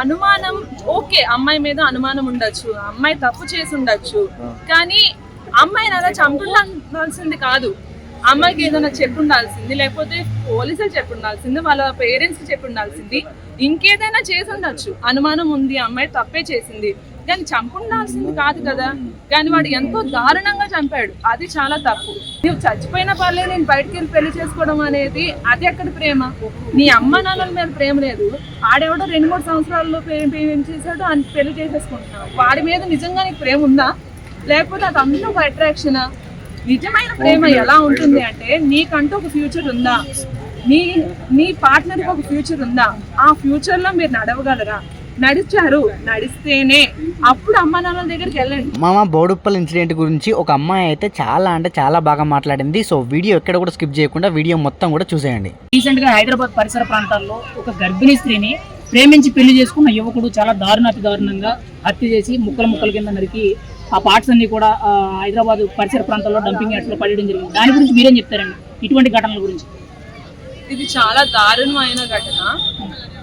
అనుమానం ఓకే అమ్మాయి మీద అనుమానం ఉండొచ్చు అమ్మాయి తప్పు చేసి ఉండొచ్చు కానీ అమ్మాయిని అలా చంపుండాల్సింది కాదు. అమ్మాయికి ఏదైనా చెప్పి ఉండాల్సింది లేకపోతే పోలీసులు చెప్పి ఉండాల్సింది వాళ్ళ పేరెంట్స్కి చెప్పి ఉండాల్సింది ఇంకేదైనా చేసి ఉండొచ్చు. అనుమానం ఉంది అమ్మాయి తప్పే చేసింది. కానీ చంపుండాల్సింది కాదు కదా. కానీ వాడు ఎంతో దారుణంగా చంపాడు. అది చాలా తప్పు. నువ్వు చచ్చిపోయిన పర్లే నేను బయటకు వెళ్ళి పెళ్ళి చేసుకోవడం అనేది అది ఎక్కడ ప్రేమ? నీ అమ్మ నాన్నల మీద ప్రేమ లేదు. ఆడెవడో రెండు మూడు సంవత్సరాల్లో ప్రేమ చేశాడు అని పెళ్ళి చేసేసుకుంటున్నావు వాడి మీద నిజంగా నీకు ప్రేమ ఉందా? లేకపోతే అది అంతా ఒక అట్రాక్షనా నిజమైన ప్రేమ ఎలా ఉంటుంది అంటే నీకంటూ ఒక ఫ్యూచర్ ఉందా? నీ నీ పార్ట్నర్కి ఒక ఫ్యూచర్ ఉందా? ఆ ఫ్యూచర్లో మీరు నడవగలరా? నడిచారు నడిస్తేనే. అప్పుడు అమ్మ నాన్నల దగ్గరికి వెళ్ళండి. మామ బోడుప్పల్ ఇన్సిడెంట్ గురించి ఒక అమ్మాయి అయితే చాలా అంటే చాలా బాగా మాట్లాడింది. సో వీడియో ఎక్కడ కూడా స్కిప్ చేయకుండా వీడియో మొత్తం కూడా చూసేయండి. రీసెంట్గా హైదరాబాద్ పరిసర ప్రాంతాల్లో ఒక గర్భిణీ స్త్రీని ప్రేమించి పెళ్ళి చేసుకున్న యువకుడు చాలా దారుణ అతి దారుణంగా హత్య చేసి ముక్కల ముక్కల కింద నరికి ఆ పార్ట్స్ అన్ని కూడా హైదరాబాద్ పరిసర ప్రాంతాల్లో డంపింగ్ యార్డ్స్లో పడేయడం జరిగింది. దాని గురించి మీరేం చెప్తారండి? ఇటువంటి ఘటనల గురించి. ఇది చాలా దారుణమైన ఘటన.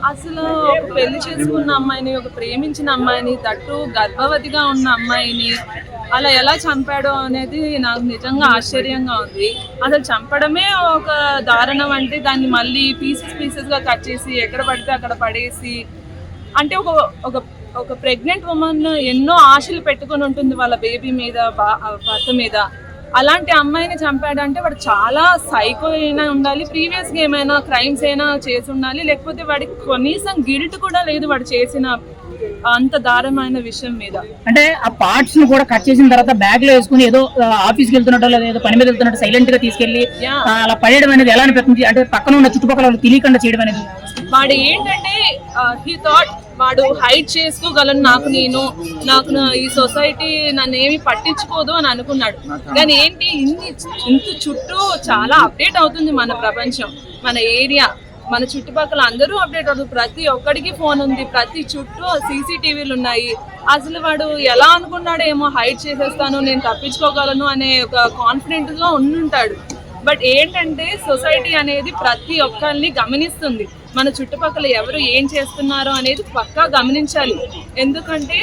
అసలు ఒక పెళ్ళి చేసుకున్న అమ్మాయిని ఒక ప్రేమించిన అమ్మాయిని తట్టు గర్భవతిగా ఉన్న అమ్మాయిని అలా ఎలా చంపాడో అనేది నాకు నిజంగా ఆశ్చర్యంగా ఉంది. అసలు చంపడమే ఒక దారుణం అంటే దాన్ని మళ్ళీ పీసెస్ పీసెస్గా కట్ చేసి ఎక్కడ పడితే అక్కడ పడేసి అంటే ఒక ఒక ఒక ప్రెగ్నెంట్ ఉమెన్ ఎన్నో ఆశలు పెట్టుకొని ఉంటుంది వాళ్ళ బేబీ మీద బా- భర్త మీద. అలాంటి అమ్మాయిని చంపాడంటే వాడు చాలా సైకో అయినా ఉండాలి ప్రీవియస్గా ఏమైనా క్రైమ్స్ అయినా చేసి ఉండాలి లేకపోతే వాడికి కనీసం గిల్ట్ కూడా లేదు వాడు చేసిన అంత దారుణమైన విషయం మీద. అంటే ఆ పార్ట్స్ను కూడా కట్ చేసిన తర్వాత బ్యాగ్లో వేసుకుని ఏదో ఆఫీస్కి వెళ్తున్నట్టు లేదా ఏదో పని మీద వెళ్తున్నట్టు సైలెంట్గా తీసుకెళ్ళి అలా పడేయడం అనేది ఎలా అనిపిస్తుంది? అంటే పక్కన ఉన్న చుట్టుపక్కల తెలియకుండా చేయడం అనేది? వాడు ఏంటంటే హీ థాట్ వాడు హైట్ చేసుకోగలను నాకు నేను నాకు ఈ సొసైటీ నన్ను ఏమి పట్టించుకోదు అని అనుకున్నాడు. కానీ ఏంటి? ఇన్ని ఇంత చుట్టూ చాలా అప్డేట్ అవుతుంది మన ప్రపంచం మన ఏరియా. మన చుట్టుపక్కల అందరూ అప్డేట్ అవుతుంది. ప్రతి ఒక్కడికి ఫోన్ ఉంది. ప్రతి చుట్టూ సీసీటీవీలు ఉన్నాయి. అసలు వాడు ఎలా అనుకున్నాడేమో హైట్ చేసేస్తాను నేను తప్పించుకోగలను అనే ఒక కాన్ఫిడెంట్గా ఉండుంటాడు. బట్ ఏంటంటే సొసైటీ అనేది ప్రతి ఒక్కరిని గమనిస్తుంది. మన చుట్టుపక్కల ఎవరు ఏం చేస్తున్నారో అనేది పక్కా గమనించాలి. ఎందుకంటే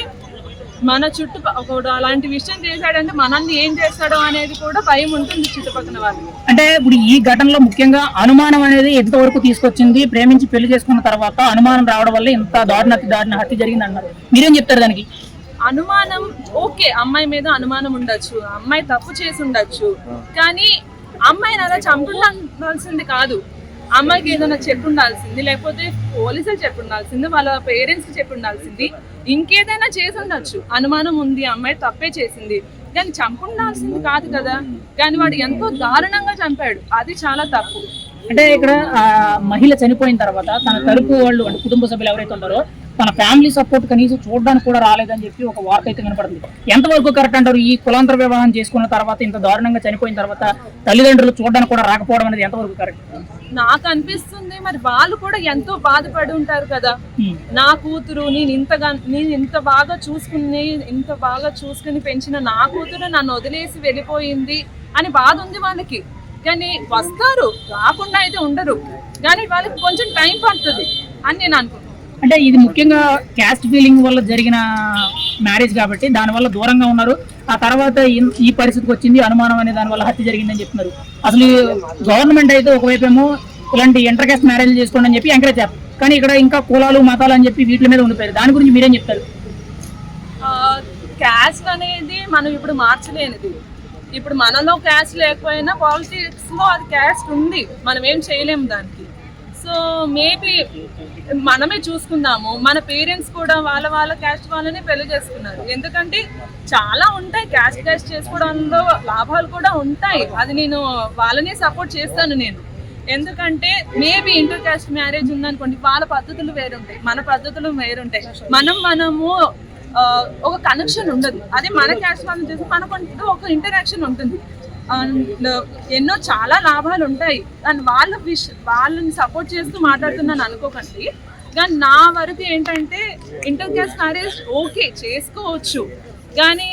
మన చుట్టుపక్కల అలాంటి విషయం చేశాడంటే మనల్ని ఏం చేస్తాడో అనేది కూడా భయం ఉంటుంది చుట్టుపక్కల వాళ్ళకి. అంటే ఇప్పుడు ఈ ఘటనలో ముఖ్యంగా అనుమానం అనేది ఎంతవరకు తీసుకొచ్చింది? ప్రేమించి పెళ్ళి చేసుకున్న తర్వాత అనుమానం రావడం వల్ల ఇంత దారుణ దారుణ హత్య జరిగింది అన్నారు మీరేం చెప్తారు దానికి? అనుమానం ఓకే అమ్మాయి మీద అనుమానం ఉండొచ్చు అమ్మాయి తప్పు చేసి ఉండొచ్చు. కానీ అమ్మాయిని అలా చంపుండాల్సింది కాదు. అమ్మాయికి ఏదైనా చెప్పి ఉండాల్సింది లేకపోతే పోలీసులు చెప్పి ఉండాల్సింది వాళ్ళ పేరెంట్స్కి చెప్పి ఉండాల్సింది ఇంకేదైనా చేసి ఉండొచ్చు అనుమానం ఉంది అమ్మాయి తప్పే చేసింది. కానీ చంపుండాల్సింది కాదు కదా. కానీ వాడు ఎంతో దారుణంగా చంపాడు. అది చాలా తప్పు. అంటే ఇక్కడ ఆ, మహిళ చనిపోయిన తర్వాత తన తరపు వాళ్ళు అంటే కుటుంబ సభ్యులు ఎవరైతే ఉంటారో తన ఫ్యామిలీ సపోర్ట్ కనీసం చూడడానికి కూడా రాలేదని చెప్పి ఒక వార్త అయితే కనపడుతుంది ఎంతవరకు కరెక్ట్ అంటారు? ఈ కులాంతర వివాహం చేసుకున్న తర్వాత ఇంత దారుణంగా చనిపోయిన తర్వాత తల్లిదండ్రులు చూడడానికి కూడా రాకపోవడం అనేది ఎంతవరకు కరెక్ట్? నాకు అనిపిస్తుంది మరి వాళ్ళు కూడా ఎంతో బాధపడి ఉంటారు కదా. నా కూతురు నేను ఇంతగా నేను ఇంత బాగా చూసుకుని ఇంత బాగా చూసుకుని పెంచిన నా కూతురు నన్ను వదిలేసి వెళ్ళిపోయింది అని బాధ ఉంది వాళ్ళకి. కానీ వస్తారు రాకుండా అయితే ఉండరు. కానీ వాళ్ళకి కొంచెం టైం పడుతుంది అని నేను అనుకుంటున్నాను. అంటే ఇది ముఖ్యంగా క్యాస్ట్ ఫీలింగ్ వల్ల జరిగిన మ్యారేజ్ కాబట్టి దానివల్ల దూరంగా ఉన్నారు. ఆ తర్వాత ఈ పరిస్థితికి వచ్చింది అనుమానం అనే దాని వల్ల హత్య జరిగిందని చెప్తున్నారు. అసలు గవర్నమెంట్ అయితే ఒకవైపు ఏమో ఇలాంటి ఇంటర్ క్యాస్ట్ మ్యారేజ్ చేసుకోండి అని చెప్పి ఎంకరేజ్ చేస్తారు. కానీ ఇక్కడ ఇంకా కులాలు మతాలు అని చెప్పి వీటి మీద ఉండిపోయారు. దాని గురించి మీరేం చెప్తారు? క్యాస్ట్ అనేది మనం ఇప్పుడు మార్చలేనిది. ఇప్పుడు మనలో క్యాస్ట్ లేకపోయినా పాలిటిక్స్లో అది క్యాస్ట్ ఉంది. మనం ఏం చేయలేము దానికి. సో మేబీ మనమే చూసుకుందాము. మన పేరెంట్స్ కూడా వాళ్ళ వాళ్ళ క్యాస్ట్ వాళ్ళనే పెళ్ళి చేసుకున్నారు. ఎందుకంటే చాలా ఉంటాయి క్యాస్ట్ క్యాస్ట్ చేసుకోవడంలో లాభాలు కూడా ఉంటాయి. అది నేను వాళ్ళనే సపోర్ట్ చేస్తాను నేను. ఎందుకంటే మేబీ ఇంటర్ క్యాస్ట్ మ్యారేజ్ ఉందనుకోండి వాళ్ళ పద్ధతులు వేరుంటాయి. మన పద్ధతులు వేరుంటాయి. మనం మనము ఒక కనెక్షన్ ఉండదు. అదే మన క్యాష్ వాళ్ళని చేసి మనకంటూ ఒక ఇంటరాక్షన్ ఉంటుంది. అండ్ ఎన్నో చాలా లాభాలు ఉంటాయి. అండ్ వాళ్ళ విష్ వాళ్ళని సపోర్ట్ చేస్తూ మాట్లాడుతున్నాను అనుకోకండి. కానీ నా వరకు ఏంటంటే ఇంటర్ క్యాస్ట్ మ్యారేజ్ ఓకే చేసుకోవచ్చు. కానీ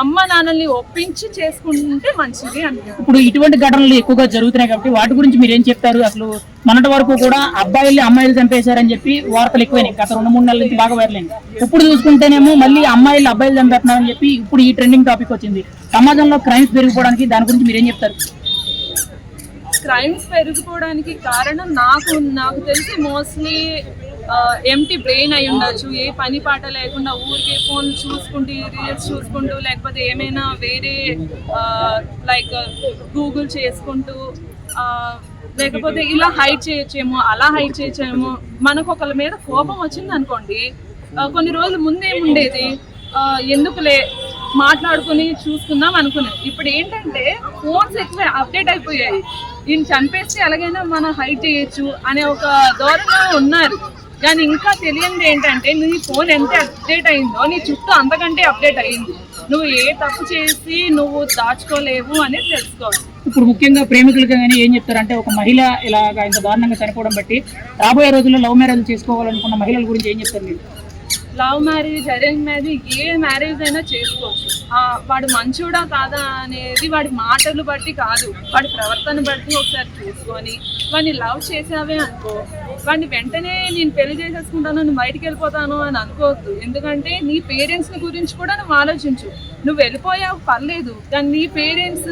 అమ్మ నాన్నల్ని ఒప్పించి చేసుకుంటే మంచిది అంటున్నాను ఇప్పుడు ఇటువంటి ఘటనలు ఎక్కువగా జరుగుతున్నాయి కాబట్టి వాటి గురించి మీరు ఏం చెప్తారు? అసలు మొన్నటి వరకు కూడా అబ్బాయిలు అమ్మాయిలు చంపేశారని చెప్పి వార్తలు ఎక్కువైనాయి. గత రెండు మూడు నెలల నుంచి బాగా వైరలైంది ఇప్పుడు చూసుకుంటేనేమో మళ్ళీ అమ్మాయిలు అబ్బాయిలు చంపేస్తున్నారని చెప్పి ఇప్పుడు ఈ ట్రెండింగ్ టాపిక్ వచ్చింది. సమాజంలో క్రైమ్స్ పెరిగిపోవడానికి దాని గురించి మీరు ఏం చెప్తారు? క్రైమ్స్ పెరిగిపోవడానికి కారణం నాకు నాకు తెలిసి మోస్ట్లీ ఎంటీ బ్రెయిన్ అయి ఉండొచ్చు. ఏ పని పాట లేకుండా ఊరికే ఫోన్ చూసుకుంటూ రీల్స్ చూసుకుంటూ లేకపోతే ఏమైనా వేరే లైక్ గూగుల్ చేసుకుంటూ లేకపోతే ఇలా హైట్ చేయొచ్చేమో అలా హైట్ చేయొచ్చేమో మనకు ఒకళ్ళ మీద కోపం వచ్చింది అనుకోండి కొన్ని రోజులు ముందేముండేది ఉండేది. ఎందుకులే మాట్లాడుకుని చూసుకుందాం అనుకున్నాం. ఇప్పుడు ఏంటంటే ఫోన్స్ ఎక్కువ అప్డేట్ అయిపోయాయి. ఈయన చంపేస్తే ఎలాగైనా మనం హైట్ చేయొచ్చు అనే ఒక ధోరణిలో ఉన్నారు. కానీ ఇంకా తెలియంది ఏంటంటే నీ ఫోన్ ఎంత అప్డేట్ అయిందో నీ చుట్టూ అంతకంటే అప్డేట్ అయింది నువ్వు ఏ తప్పు చేసి నువ్వు దాచుకోలేవు అనేది తెలుసుకోవాలి ఇప్పుడు ముఖ్యంగా ప్రేమికులకు కానీ ఏం చెప్తారంటే ఒక మహిళ ఇలాగా ఇంత దారుణంగా చనిపోవడం బట్టి రాబోయే రోజుల్లో లవ్ మ్యారేజ్ చేసుకోవాలనుకున్న మహిళల గురించి ఏం చెప్తారు మీరు? లవ్ మ్యారేజ్ అరేంజ్ మ్యారేజ్ ఏ మ్యారేజ్ అయినా చేసుకోవచ్చు వాడు మంచోడా కాదా అనేది వాడి మాటలు బట్టి కాదు. వాడి ప్రవర్తన బట్టి ఒకసారి చూసుకొని వాడిని లవ్ చేసావే అనుకో వాడిని వెంటనే నేను పెళ్ళి చేసేసుకుంటాను నువ్వు బయటికి వెళ్ళిపోతాను అని అనుకోవద్దు. ఎందుకంటే నీ పేరెంట్స్ గురించి కూడా నువ్వు ఆలోచించు. నువ్వు వెళ్ళిపోయావు పర్లేదు కానీ నీ పేరెంట్స్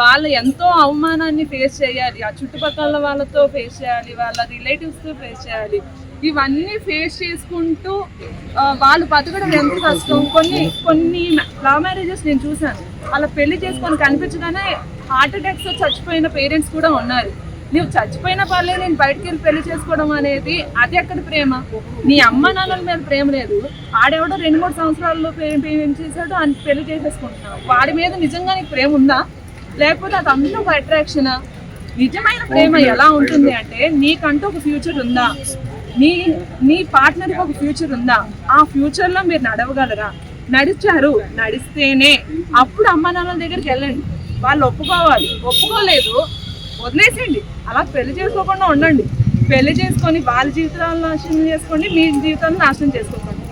వాళ్ళు ఎంతో అవమానాన్ని ఫేస్ చేయాలి. ఆ చుట్టుపక్కల వాళ్ళతో ఫేస్ చేయాలి వాళ్ళ రిలేటివ్స్తో ఫేస్ చేయాలి. ఇవన్నీ ఫేస్ చేసుకుంటూ వాళ్ళు బతకడం ఎంత కష్టం? కొన్ని కొన్ని లవ్ మ్యారేజెస్ నేను చూశాను. అలా పెళ్ళి చేసుకొని కనిపించగానే హార్ట్ అటాక్స్ చచ్చిపోయిన పేరెంట్స్ కూడా ఉన్నారు. నువ్వు చచ్చిపోయిన పర్లేదు నేను బయటకు వెళ్ళి పెళ్ళి చేసుకోవడం అనేది అది ఎక్కడ ప్రేమ? నీ అమ్మ నాన్నల మీద ప్రేమ లేదు. ఆడెవడో రెండు మూడు సంవత్సరాల్లో ఏం చేశాడో అని పెళ్ళి చేసేసుకుంటున్నావు. వాడి మీద నిజంగా నీకు ప్రేమ ఉందా? లేకపోతే అది అదంతా ఒక అట్రాక్షనా నిజమైన ప్రేమ ఎలా ఉంటుంది అంటే నీకంటూ ఒక ఫ్యూచర్ ఉందా? నీ నీ పార్ట్నర్కి ఒక ఫ్యూచర్ ఉందా? ఆ ఫ్యూచర్లో మీరు నడవగలరా? నడిచారు నడిస్తేనే. అప్పుడు అమ్మ నాన్నల దగ్గరికి వెళ్ళండి. వాళ్ళు ఒప్పుకోవాలి. ఒప్పుకోలేదు. వదిలేసేయండి. అలా పెళ్ళి చేసుకోకుండా ఉండండి. పెళ్ళి చేసుకొని వాళ్ళ జీవితాలను నాశనం చేసుకోండి మీ జీవితాలను నాశనం చేసుకోకండి.